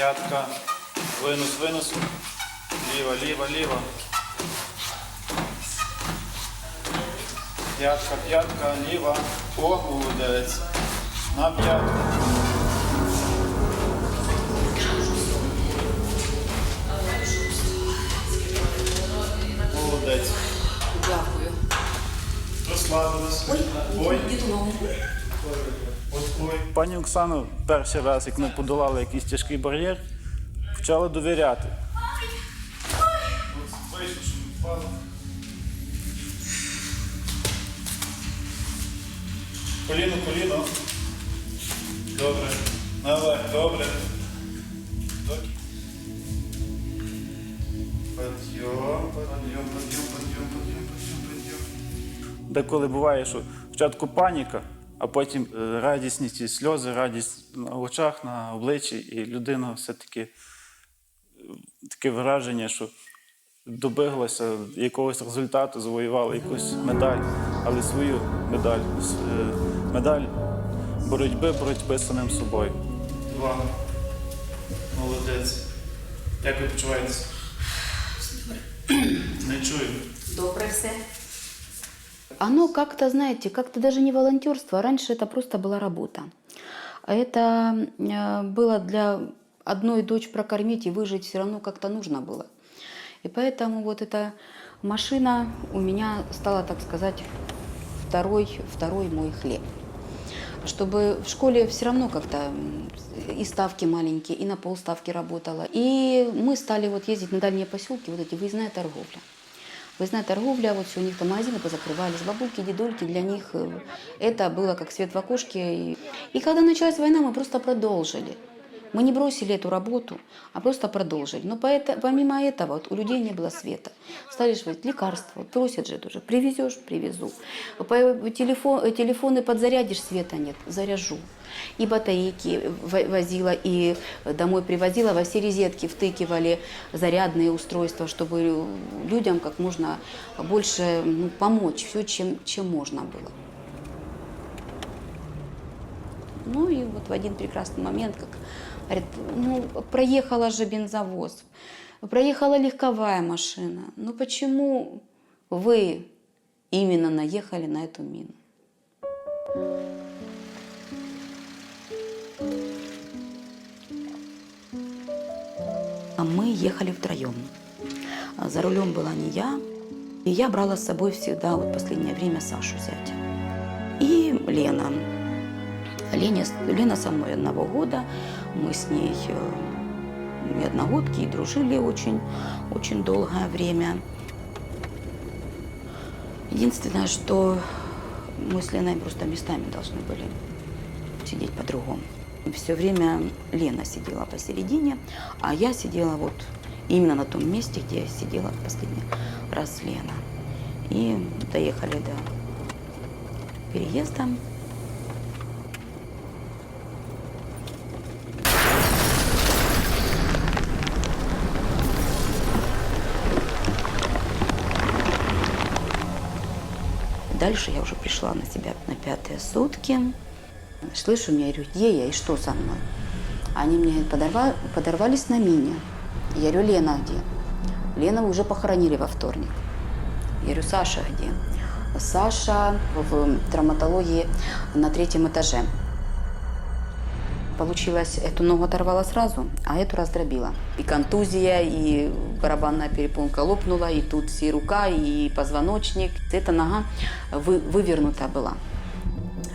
п'ятка, винус, винус, ліва, ліва, ліва. П'ятка, п'ятка, ліва. О, молодець. На п'ятку. Молодець. Дякую. Розслабились. Ой, Ой. Пані Оксано, перший раз, як ми подолали якийсь тяжкий бар'єр, почали довіряти. Вийшло, що. Коліно, коліно. Добре. Наверх, добре. Подйом, подйом, подйом, подйом, подйом, подйом, подйом. Деколи буває, що спочатку паніка, а потім е, радісність і сльози, радість на очах, на обличчі, і людина все-таки е, таке враження, що добиглася якогось результату, завоювала якусь медаль, але свою медаль. Е, Медаль боротьби, боротьби з самим собою. Два. Молодець. Як ви почуваєтеся? Не чую. Добре все. Оно как-то, знаете, как-то даже не волонтерство. а Раньше это просто была работа. Это э, было для одной дочь прокормить и выжить все равно как-то нужно было. И поэтому вот эта машина у меня стала, так сказать, второй, второй мой хлеб. Чтобы в школе все равно как-то и ставки маленькие, и на полставки работала. И мы стали вот ездить на дальние поселки, вот эти выездная торговля. Выездная торговля, вот все у них там магазины позакрывались, бабульки, дедульки, для них э, это было как свет в окошке. И когда началась война, мы просто продолжили. Мы не бросили эту работу, а просто продолжили. Но помимо этого вот, у людей не было света. Стали жить лекарства. Вот просят же тоже. Привезешь, привезу. Телефон, э, телефоны подзарядишь, света нет. Заряжу. И батарейки возила, и домой привозила. Во все розетки втыкивали зарядные устройства, чтобы людям как можно больше ну, помочь. Все, чем, чем можно было. Ну и вот в один прекрасный момент, как говорят, ну проехала же бензовоз, проехала легковая машина. Ну почему вы именно наехали на эту мину? А мы ехали втроем. А За рулем была не я. И я брала с собой всегда, вот последнее время, Сашу зятя. И Лена. Леня, Лена со мной одного года. Мы с ней э, и одногодки и дружили очень, очень долгое время. Единственное, что мы с Леной просто местами должны были сидеть по-другому. Все время Лена сидела посередине, а я сидела вот именно на том месте, где сидела в последний раз Лена. И доехали до переезда. Дальше я уже пришла на себя на пятые сутки. Слышу, меня говорю, где я и что со мной? Они мне подорва- подорвались на мине. Я говорю, Лена где? Лена уже похоронили во вторник. Я говорю, Саша где? Саша в травматологии на третьем этаже. Получилось, эту ногу оторвала сразу, а эту раздробила. И контузия, и барабанная перепонка лопнула, и тут и рука, и позвоночник. Эта нога вы- вывернута была.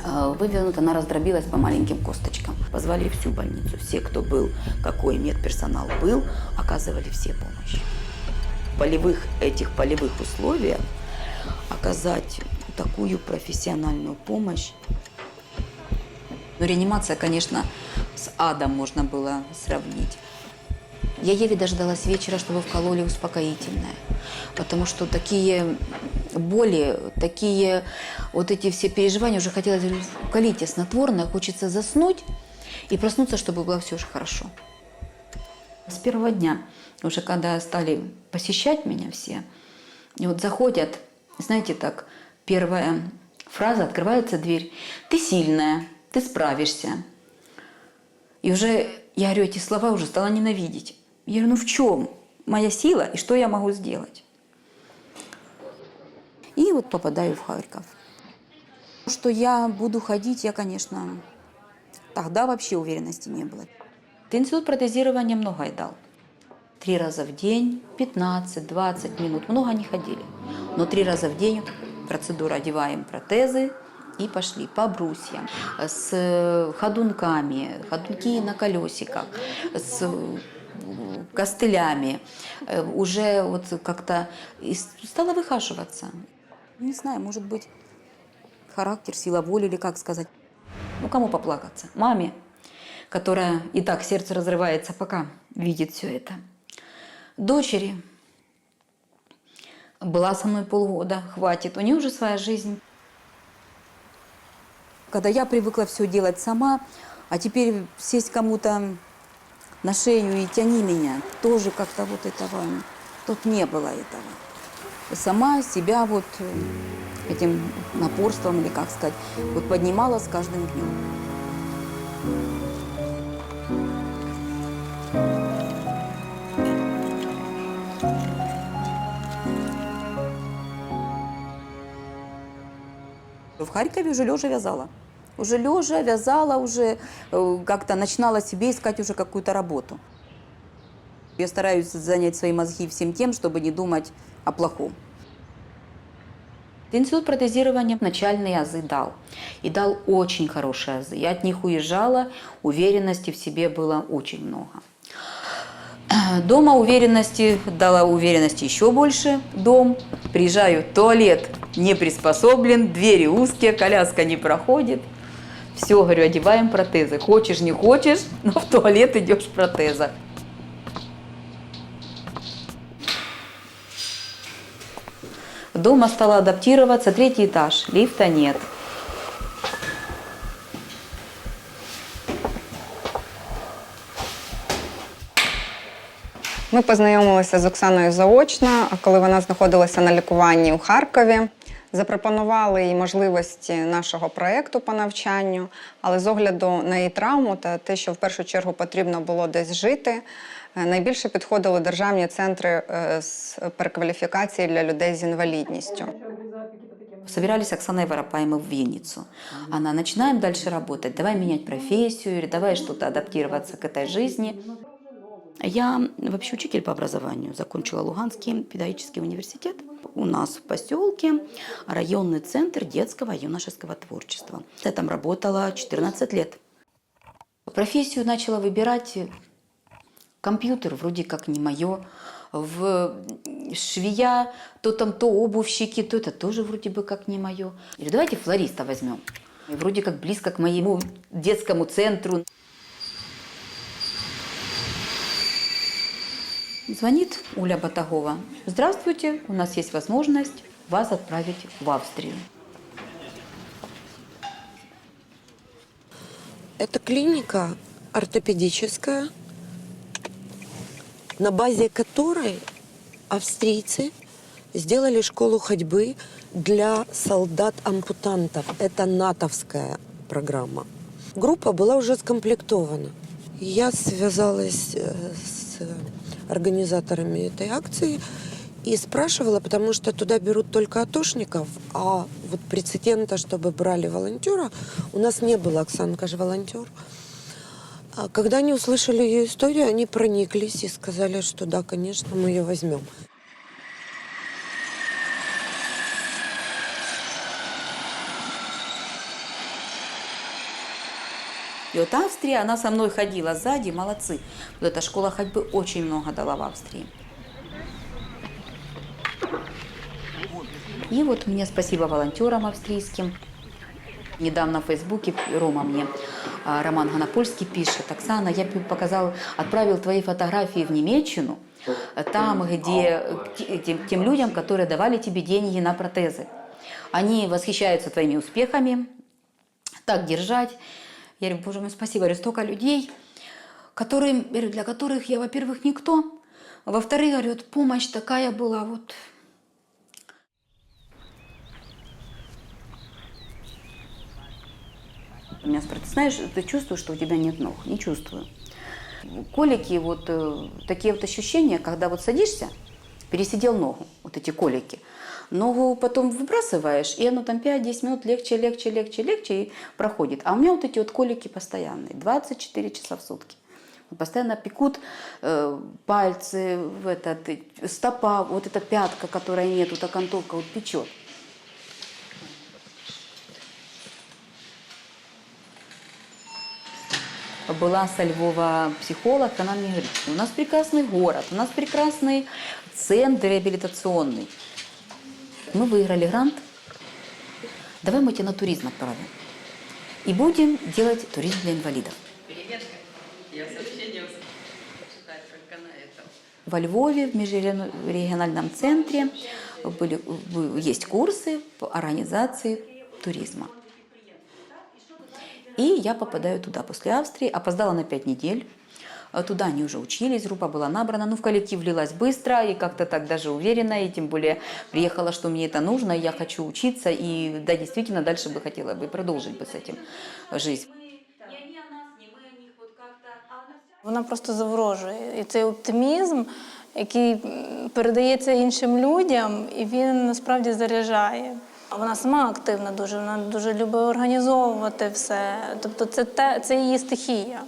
Э, Вывернута, она раздробилась по маленьким косточкам. Позвали всю больницу. Все, кто был, какой медперсонал был, оказывали все помощь. В полевых, этих полевых условиях оказать такую профессиональную помощь Ну, реанимация, конечно, с адом можно было сравнить. Я еле дождалась вечера, чтобы вкололи успокоительное. Потому что такие боли, такие вот эти все переживания, уже хотелось вколите снотворное, хочется заснуть и проснуться, чтобы было все же хорошо. С первого дня, уже когда стали посещать меня все, и вот заходят, знаете, так, первая фраза, открывается дверь, ты сильная, ты справишься. И уже Я говорю, эти слова уже стала ненавидеть. Я говорю, ну в чем моя сила и что я могу сделать? И вот попадаю в Харьков. Что я буду ходить, я, конечно, тогда вообще уверенности не было. Институт протезирования многое дал. Три раза в день, 15-20 минут. Много не ходили. Но три раза в день процедура одеваем протезы и пошли по брусьям, с ходунками, ходунки на колесиках, с э, костылями. Э, Уже вот как-то стала выхаживаться. Не знаю, может быть, характер, сила воли или как сказать. Ну, кому поплакаться? Маме, которая и так сердце разрывается, пока видит все это. Дочери. Была со мной полгода, хватит. У нее уже своя жизнь. Когда я привыкла все делать сама, а теперь сесть кому-то на шею и тяни меня, тоже как-то вот этого, тут не было этого. Сама себя вот э, этим напорством, или как сказать, вот поднимала с каждым днем. В Харькове уже лежа вязала. Уже лежа вязала, уже э, как-то начинала себе искать уже какую-то работу. Я стараюсь занять свои мозги всем тем, чтобы не думать о плохом. Институт протезирования начальные азы дал. И дал очень хорошие азы. Я от них уезжала, уверенности в себе было очень много. Дома уверенности, дала уверенности еще больше. Дом, приезжаю, туалет не приспособлен, двери узкие, коляска не проходит. Все, говорю, одеваем протезы. Хочешь, не хочешь, но в туалет идешь в протезах. Дома стала адаптироваться, третий этаж, лифта нет. Ми познайомилися з Оксаною заочно, коли вона знаходилася на лікуванні у Харкові. Запропонували їй можливості нашого проєкту по навчанню, але з огляду на її травму та те, що в першу чергу потрібно було десь жити, е, найбільше підходили державні центри е, з перекваліфікації для людей з інвалідністю. Собирались с Оксаной Воропаемой в Винницу. Она, начинаем дальше работать, давай менять профессию, давай что-то адаптироваться к этой жизни. Я вообще учитель по образованию, закончила Луганский педагогический университет. У нас в поселке районный центр детского и юношеского творчества. Я там работала 14 лет. Профессию начала выбирать компьютер вроде как не мое, в швея, то там то обувщики, то это тоже вроде бы как не мое. Или давайте флориста возьмем. Вроде как близко к моему детскому центру. Звонит Уля Батагова. Здравствуйте, у нас есть возможность вас отправить в Австрию. Это клиника ортопедическая, на базе которой австрийцы сделали школу ходьбы для солдат-ампутантов. Это натовская программа. Группа была уже скомплектована. Я связалась э, с организаторами этой акции и спрашивала, потому что туда берут только атошников, а вот прецедента, чтобы брали волонтера, у нас не было. Оксанка же волонтер. А когда они услышали ее историю, они прониклись и сказали, что да, конечно, мы ее возьмем. И вот Австрия, она со мной ходила сзади, молодцы. Вот эта школа ходьбы очень много дала в Австрии. И вот мне спасибо волонтерам австрийским. Недавно в Фейсбуке Рома мне, а, Роман Ганапольский пишет, Оксана, я показал, отправил твои фотографии в Немеччину, там, где те- тем, тем людям, которые давали тебе деньги на протезы. Они восхищаются твоими успехами, так держать. Я говорю, боже мой, спасибо. Я говорю, столько людей, которым, я говорю, для которых я, во-первых, никто, а во-вторых, говорю, вот помощь такая была, вот Меня спрашивают, знаешь, ты чувствуешь, что у тебя нет ног? Не чувствую. колики, вот э, такие вот ощущения, когда вот садишься, пересидел ногу, вот эти колики. Ногу потом выбрасываешь, и оно там 5-10 минут легче, легче, легче, легче и проходит. А у меня вот эти вот колики постоянные, 24 часа в сутки. Постоянно пекут э, пальцы, в этот, э, стопа, вот эта пятка, которая нет, вот окантовка вот печет. была со Львова психолог, она мне говорит, у нас прекрасный город, у нас прекрасный центр реабилитационный. Мы выиграли грант, давай мы тебя на туризм отправим. И будем делать туризм для инвалидов. Во Львове, в межрегиональном центре, были, есть курсы по организации туризма. И я попадаю туда после Австрии, опоздала на пять недель. А Туда они уже учились, группа была набрана. Ну, в коллектив влилась быстро и как-то так даже уверенно. И тем более приехала, что мне это нужно, и я хочу учиться. И да, действительно, дальше бы хотела бы продолжить бы с этим жизнь. Вона просто заворожує. І цей оптимізм, який м, передається іншим людям, і він насправді заряджає. Вона сама активна дуже, вона дуже любить організовувати все. Тобто це, те, це її стихія.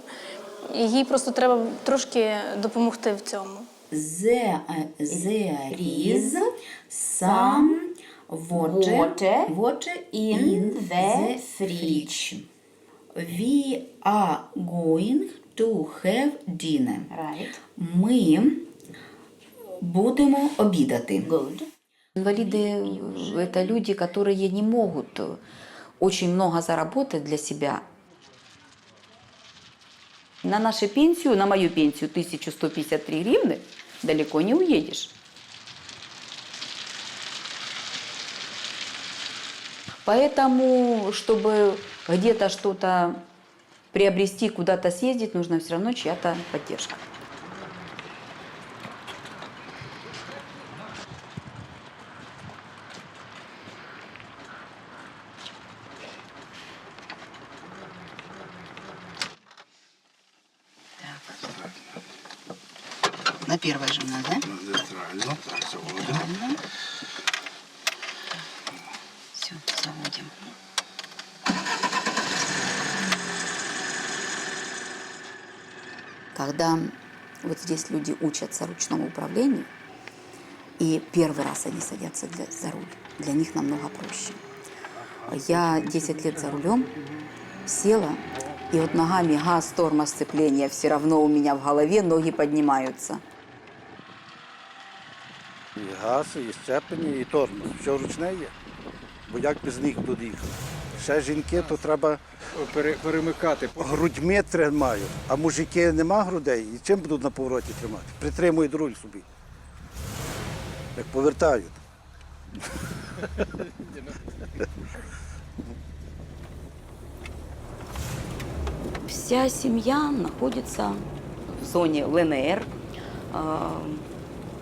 І їй просто треба трошки допомогти в цьому. The, there is some water, water, in, the fridge. We are going to have dinner. Right. Ми будемо обідати. Good. Инвалиды – это люди, которые не могут очень много заработать для себя. На нашу пенсию, на мою пенсию 1153 гривны далеко не уедешь. Поэтому, чтобы где-то что-то приобрести, куда-то съездить, нужна все равно чья-то поддержка. На первой же у нас, да? Правильно, так, заводимо. Все, заводим. Когда вот здесь люди учатся ручному управлению, и первый раз они садятся для- за руль, для них намного проще. Я 10 лет за рулем села, и вот ногами газ, тормоз, сцепление, все равно у меня в голове ноги поднимаются. І газ, і сцеплення, і тормоз. Все ручне є. Бо як без них туди їхати? Ще жінки, то треба пере- перемикати. грудьми тримають, а мужики нема грудей. І чим будуть на повороті тримати? Притримують руль собі. Як повертають. Вся семья находится в зоне ЛНР, э,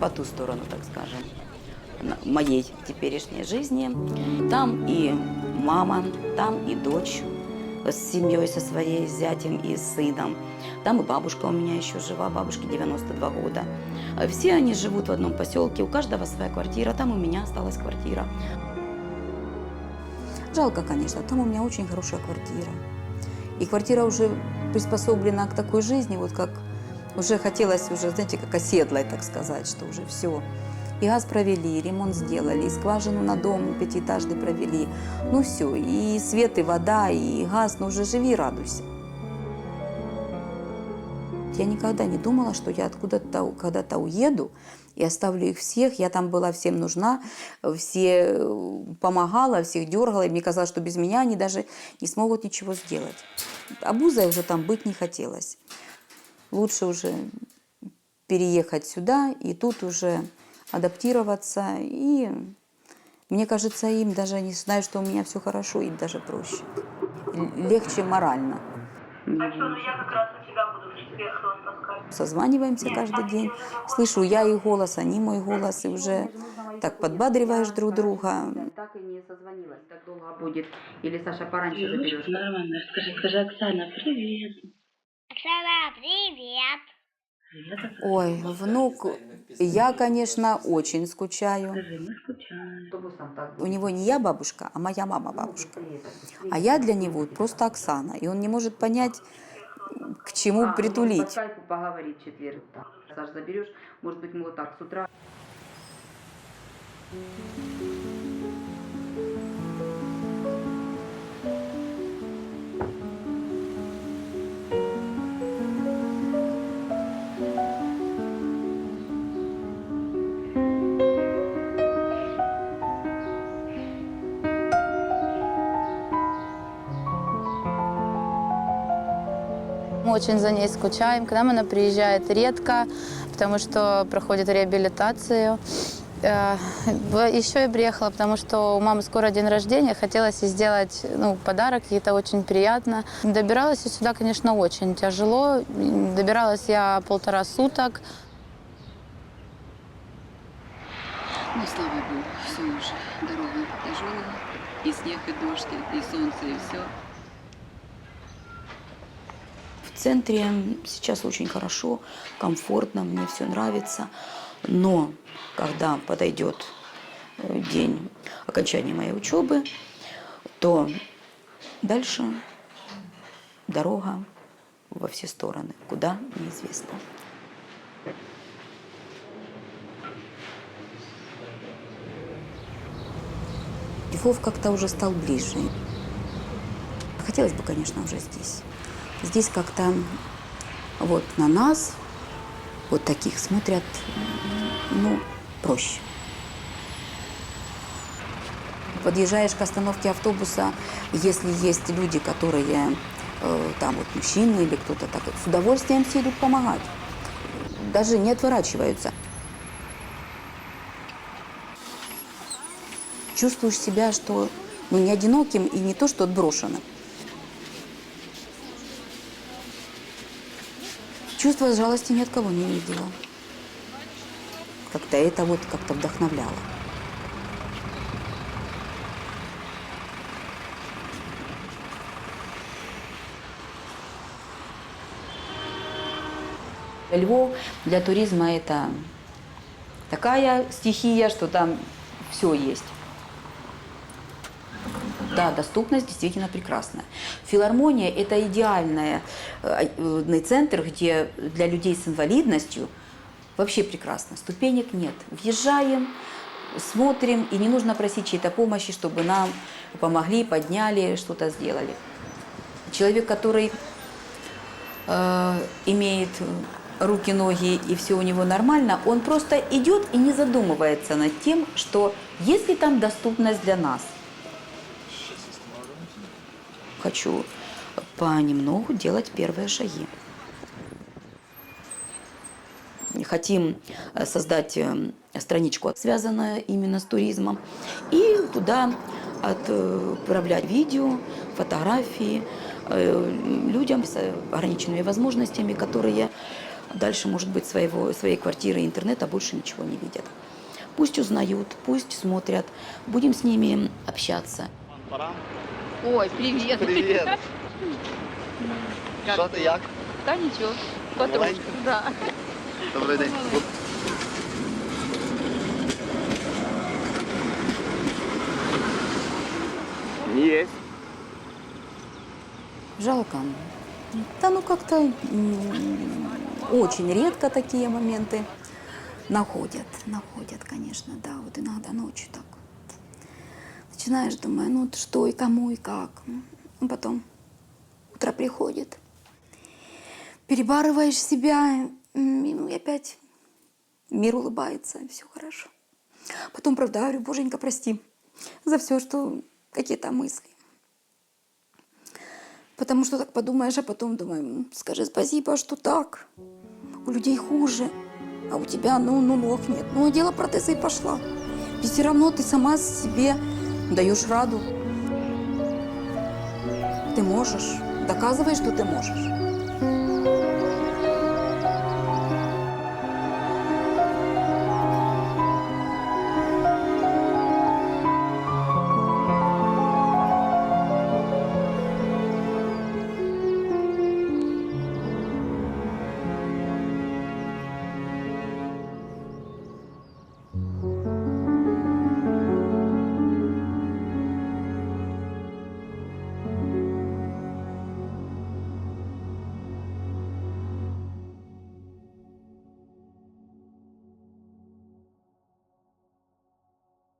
по ту сторону, так скажем, моей теперешней жизни. Там и мама, там и дочь с семьей, со своей зятем и сыном. Там и бабушка у меня еще жива, бабушке 92 года. Все они живут в одном поселке, у каждого своя квартира, там у меня осталась квартира. Жалко, конечно, там у меня очень хорошая квартира. И квартира уже приспособлена к такой жизни, вот как уже хотелось уже, знаете, как оседлой, так сказать, что уже все. И газ провели, и ремонт сделали, и скважину на дом пятиэтажный провели. Ну все, и свет, и вода, и газ, ну уже живи, радуйся. Я никогда не думала, что я откуда-то когда-то уеду и оставлю их всех. Я там была всем нужна, все э, помогала, всех дергала. И мне казалось, что без меня они даже не смогут ничего сделать. Обузой уже там быть не хотелось. Лучше уже переехать сюда и тут уже адаптироваться. И мне кажется, им даже они знают, что у меня все хорошо, им даже проще. Легче морально. Созваниваемся каждый день. Слышу я их голос, они мой голос, и уже так подбадриваешь друг друга. Так и не созвонилась, как долго будет. Или Саша пораньше заберешь. Нормально. Скажи, скажи, Оксана, привет. Оксана, привет. Ой, внук, я, конечно, очень скучаю. У него не я бабушка, а моя мама бабушка. А я для него просто Оксана. И он не может понять, к чему притулить. поговорить в четверг. Саш, заберешь, может быть, мы вот так с утра. Мы очень за ней скучаем. К нам она приезжает редко, потому что проходит реабилитацию. Э, Еще я приехала, потому что у мамы скоро день рождения. Хотелось ей сделать ну, подарок, ей это очень приятно. Добиралась я сюда, конечно, очень тяжело. Добиралась я полтора суток. Ну, слава богу, все уже. Дорога тяжелая. И снег, и дождь, и солнце, и все. В центре сейчас очень хорошо, комфортно, мне все нравится. Но когда подойдет э, день окончания моей учебы, то дальше дорога во все стороны, куда неизвестно. Львов как-то уже стал ближе. Хотелось бы, конечно, уже здесь. Здесь как-то вот на нас, вот таких, смотрят, ну, проще. Подъезжаешь к остановке автобуса, если есть люди, которые э, там вот мужчины или кто-то так, с удовольствием все идут помогать. Даже не отворачиваются. Чувствуешь себя, что ну, не одиноким и не то, что отброшенным. Чувства жалости ни от кого не видела. Как-то это вот как-то вдохновляло. Львов для туризма это такая стихия, что там все есть. Да, доступность действительно прекрасная. Филармония – это идеальный э, центр, где для людей с инвалидностью вообще прекрасно. Ступенек нет. Въезжаем, смотрим, и не нужно просить чьей-то помощи, чтобы нам помогли, подняли, что-то сделали. Человек, который э, имеет руки, ноги и все у него нормально, он просто идет и не задумывается над тем, что есть ли там доступность для нас. Хочу понемногу делать первые шаги. Хотим э, создать э, страничку, связанную именно с туризмом, и туда отправлять видео, фотографии э, людям с ограниченными возможностями, которые дальше, может быть, своего, своей квартиры интернета больше ничего не видят. Пусть узнают, пусть смотрят, будем с ними общаться. Ой, привет. Привет. Що ти як? Да ничего. Помаленьку? Да. Добрий день. Есть. Жалко. Да ну как-то очень редко такие моменты находят. Находят, конечно, да, вот иногда ночью так. Начинаешь, думаю, ну что и кому и как. Ну, потом утро приходит, перебарываешь себя, и, ну и опять мир улыбается, все хорошо. Потом, правда, говорю, боженька, прости за все, что какие-то мысли. Потому что так подумаешь, а потом думаю, «М, скажи спасибо, что так. У людей хуже, а у тебя, ну, ну, ног нет. Ну, одела протезы и пошла. Ведь все равно ты сама себе даешь раду. Ты можешь, доказывай, что ты можешь.